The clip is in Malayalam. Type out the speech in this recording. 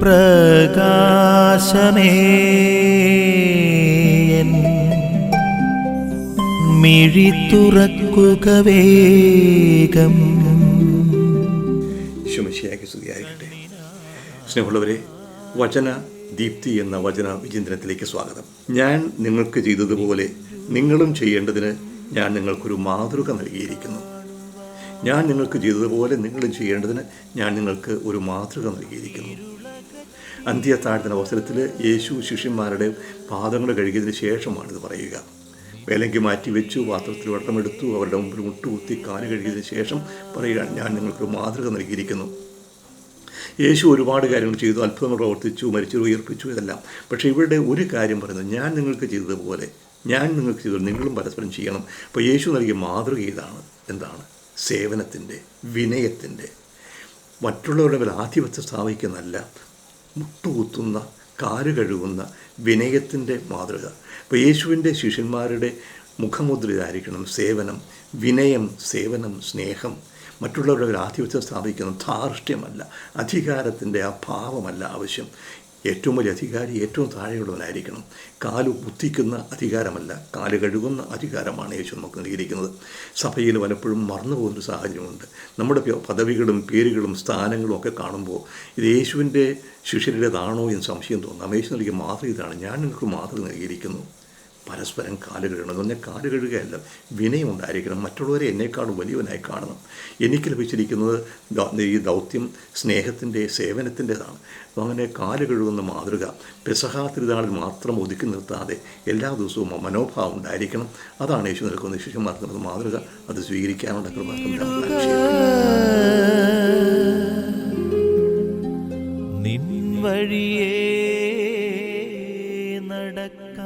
പ്രകാശമേ. മിഴി വേഗം. സ്തുതിയായിരിക്കട്ടെ. സ്നേഹമുള്ളവരെ വചന ദീപ്തി എന്ന വചന വിചിന്തനത്തിലേക്ക് സ്വാഗതം. ഞാൻ നിങ്ങൾക്ക് ചെയ്തതുപോലെ നിങ്ങളും ചെയ്യേണ്ടതിന് ഞാൻ നിങ്ങൾക്കൊരു മാതൃക നൽകിയിരിക്കുന്നു. ഞാൻ നിങ്ങൾക്ക് ചെയ്തതുപോലെ നിങ്ങളും ചെയ്യേണ്ടതിന് ഞാൻ നിങ്ങൾക്ക് ഒരു മാതൃക നൽകിയിരിക്കുന്നു. അന്ത്യ അവസരത്തിൽ യേശു ശിഷ്യന്മാരുടെ പാദങ്ങൾ കഴുകിയതിന് ശേഷമാണിത് പറയുക. വേലയ്ക്ക് മാറ്റി വെച്ചു പാത്രത്തിൽ വെള്ളമെടുത്തു അവരുടെ മുമ്പിൽ മുട്ടുകുത്തി കാൽ കഴുകിയതിന് ശേഷം പറയുക ഞാൻ നിങ്ങൾക്ക് മാതൃക നൽകിയിരിക്കുന്നു. യേശു ഒരുപാട് കാര്യങ്ങൾ ചെയ്തു അത്ഭുതങ്ങൾ പ്രവർത്തിച്ചു മരിച്ചു ഉയർപ്പിച്ചു ഇതെല്ലാം. പക്ഷേ ഇവിടെ ഒരു കാര്യം പറയുന്നത് ഞാൻ നിങ്ങൾക്ക് ചെയ്തതുപോലെ ഞാൻ നിങ്ങൾക്ക് ചെയ്തത് നിങ്ങളും പരസ്പരം ചെയ്യണം. അപ്പോൾ യേശു നൽകിയ മാതൃക ഇതാണ്. എന്താണ്? സേവനത്തിന്റെ വിനയത്തിന്റെ. മറ്റുള്ളവരുടെ മേൽ ആധിപത്യം സ്ഥാപിക്കുന്നല്ല മുട്ടുകുത്തുന്ന കാൽ കഴുകുന്ന വിനയത്തിന്റെ മാതൃക. അപ്പോൾ യേശുവിന്റെ ശിഷ്യന്മാരുടെ മുഖമുദ്രയായിരിക്കണം. സേവനം വിനയം സേവനം സ്നേഹം. മറ്റുള്ളവരുടെ ആധിപത്യം സ്ഥാപിക്കുന്ന ധാർഷ്ട്യമല്ല അധികാരത്തിന്റെ അഭാവമല്ല ആവശ്യം. ഏറ്റവും വലിയ അധികാരി ഏറ്റവും താഴെയുള്ളവനായിരിക്കണം. കാൽ കുത്തിക്കുന്ന അധികാരമല്ല കാൽ കഴുകുന്ന അധികാരമാണ് യേശു നമുക്ക് നൽകിയിരിക്കുന്നത്. സഭയിൽ പലപ്പോഴും മറന്നു പോകുന്നൊരു സാഹചര്യമുണ്ട്. നമ്മുടെ പദവികളും പേരുകളും സ്ഥാനങ്ങളും ഒക്കെ കാണുമ്പോൾ ഇത് യേശുവിന്റെ ശിഷ്യരുടേതാണോ എന്ന് സംശയം തോന്നാം. യേശു നൽകിയ മാതൃക ഇതാണ്. ഞാൻ നിങ്ങൾക്ക് മാതൃക നൽകിയിരിക്കുന്നു. പരസ്പരം കാൽ കഴുകണം. എന്ന് പറഞ്ഞാൽ കാൽ കഴുകുകയല്ല വിനയം ഉണ്ടായിരിക്കണം. മറ്റുള്ളവരെ എന്നേക്കാളും വലിയവനായി കാണണം. എനിക്ക് ലഭിച്ചിരിക്കുന്നത് ഈ ദൗത്യം സ്നേഹത്തിന്റെ സേവനത്തിന്റെതാണ്. അപ്പോൾ അങ്ങനെ കാൽ കഴുകുന്ന മാതൃക പെസഹാ മാത്രം ഒതുക്കി നിർത്താതെ എല്ലാ ദിവസവും മനോഭാവം ഉണ്ടായിരിക്കണം. അതാണ് യേശു നിൽക്കുന്ന നൽകുന്ന മാതൃക അത് സ്വീകരിക്കാനുള്ള കൃപ നിൻ വഴിയേ